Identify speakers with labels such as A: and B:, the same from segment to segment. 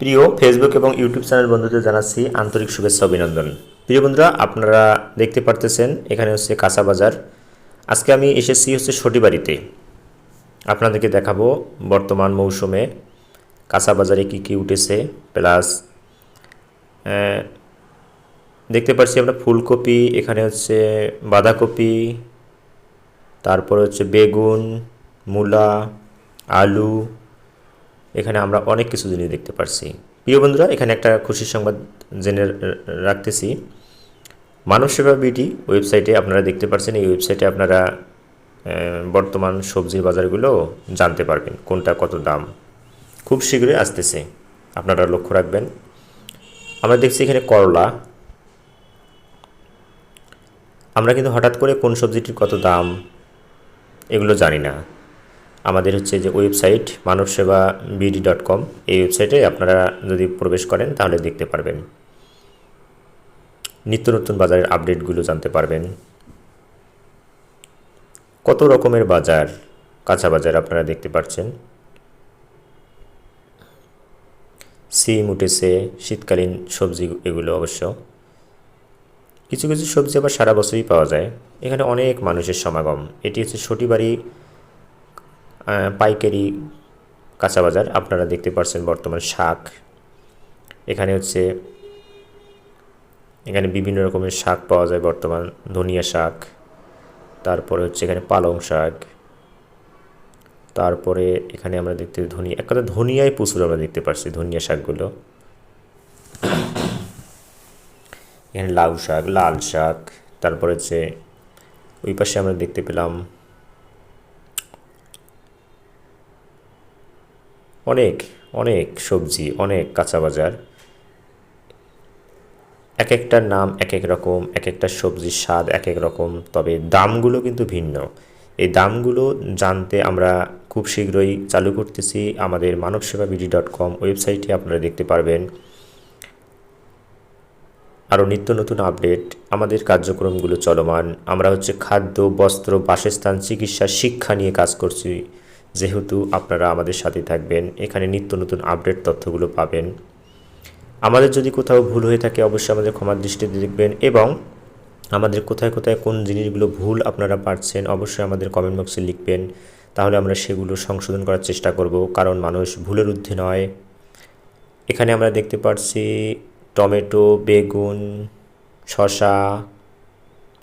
A: প্রিয় ফেসবুক এবং YouTube channel বন্ধুদের জানাচ্ছি আন্তরিক শুভেচ্ছা অভিনন্দন। প্রিয় বন্ধুরা, আপনারা দেখতে পারতেছেন, এখানে হচ্ছে কাঁচা বাজার। আজকে আমি এসেছি হচ্ছে সটিবাড়িতে আপনাদেরকে দেখাবো বর্তমান মৌসুমে কাঁচা বাজারে কী কী উঠেছে, প্লাস দেখতে পাচ্ছি আমরা ফুলকপি, এখানে হচ্ছে বাঁধাকপি, তারপর হচ্ছে বেগুন, মূলা, আলু এখানে আমরা অনেক কিছু জিনিস দেখতে পারছি। প্রিয় বন্ধুরা, এখানে একটা খুশির সংবাদ জেনে রাখতেছি। মানব সেবা বিডি ওয়েবসাইটে আপনারা দেখতে পাচ্ছেন এই ওয়েবসাইটে আপনারা বর্তমান সবজির বাজারগুলো জানতে পারবেন, কোনটা কত দাম। খুব শীঘ্রই আসতেছে, আপনারা লক্ষ্য রাখবেন। আমরা দেখছি এখানে করলা। আমরা কিন্তু হঠাৎ করে কোন সবজিটির কত দাম, এগুলো জানি না। আমাদের হচ্ছে যে ওয়েবসাইট মানব সেবা বিডি ডট কম, এই ওয়েবসাইটে আপনারা যদি প্রবেশ করেন তাহলে দেখতে পারবেন। নিত্য নতুন বাজারের আপডেটগুলো জানতে পারবেন। কত রকমের বাজার, কাঁচা বাজার আপনারা দেখতে পাচ্ছেন সিম উঠেছে, শীতকালীন সবজি এগুলো অবশ্য। কিছু কিছু সবজি আবার সারা বছরই পাওয়া যায়। এখানে অনেক মানুষের সমাগম। এটি হচ্ছে সটিবাড়ি পাইকারি কাঁচা বাজার, আপনারা দেখতে পাচ্ছেন বর্তমান শাক। এখানে হচ্ছে, এখানে বিভিন্ন রকমের শাক পাওয়া যায় বর্তমান, ধনিয়া শাক, তারপরে হচ্ছে এখানে পালং শাক, তারপরে এখানে আমরা দেখতে ধনিয়া, এক কথা ধনিয়ায় প্রচুর আমরা দেখতে পাচ্ছি ধনিয়া শাকগুলো। এখানে লাউ শাক, লাল শাক, তারপরে হচ্ছে, ওই পাশে আমরা দেখতে পেলাম অনেক অনেক সবজি, অনেক কাঁচা বাজার। এক একটার নাম এক এক রকম এক একটা সবজির স্বাদ এক এক রকম, তবে দামগুলো কিন্তু ভিন্ন। এই দামগুলো জানতে আমরা খুব শীঘ্রই চালু করতেছি আমাদের মানব সেবা বিডি ডট কম ওয়েবসাইটে, আপনারা দেখতে পারবেন। আরও নিত্য নতুন আপডেট, আমাদের কার্যক্রমগুলো চলমান। আমরা হচ্ছে খাদ্য, বস্ত্র, বাসস্থান, চিকিৎসা, শিক্ষা নিয়ে কাজ করছি। যেহেতু আপনারা আমাদের সাথে থাকবেন, এখানে নিত্য নতুন আপডেট তথ্যগুলো পাবেন। আমাদের যদি কোথাও ভুল হয়ে থাকে, অবশ্যই আমাদের ক্ষমার দৃষ্টিতে দেখবেন এবং আমাদের কোথায় কোথায় কোন জিনিসগুলো ভুল আপনারা পারছেন, অবশ্যই আমাদের কমেন্ট বক্সে লিখবেন। তাহলে আমরা সেগুলো সংশোধন করার চেষ্টা করব, কারণ মানুষ ভুলের ঊর্ধ্বে নয়। এখানে আমরা দেখতে পাচ্ছি টমেটো, বেগুন শশা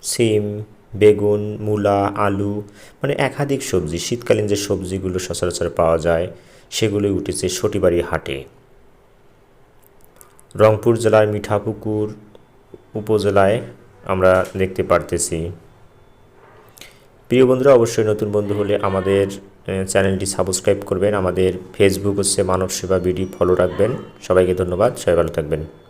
A: সিম বেগুন, মূলা, আলু মানে একাধিক সবজি, শীতকালীন যে সবজিগুলো সচরাচর পাওয়া যায়, সেগুলোই উঠেছে সটিবাড়ি হাটে। রংপুর জেলার মিঠাপুকুর উপজেলায় আমরা দেখতে পারতেছি। প্রিয় বন্ধুরা, অবশ্যই নতুন বন্ধু হলে আমাদের চ্যানেলটি সাবস্ক্রাইব করবেন। আমাদের ফেসবুক হচ্ছে মানব সেবা বিডি, ফলো রাখবেন। সবাইকে ধন্যবাদ। সবাই ভালো থাকবেন।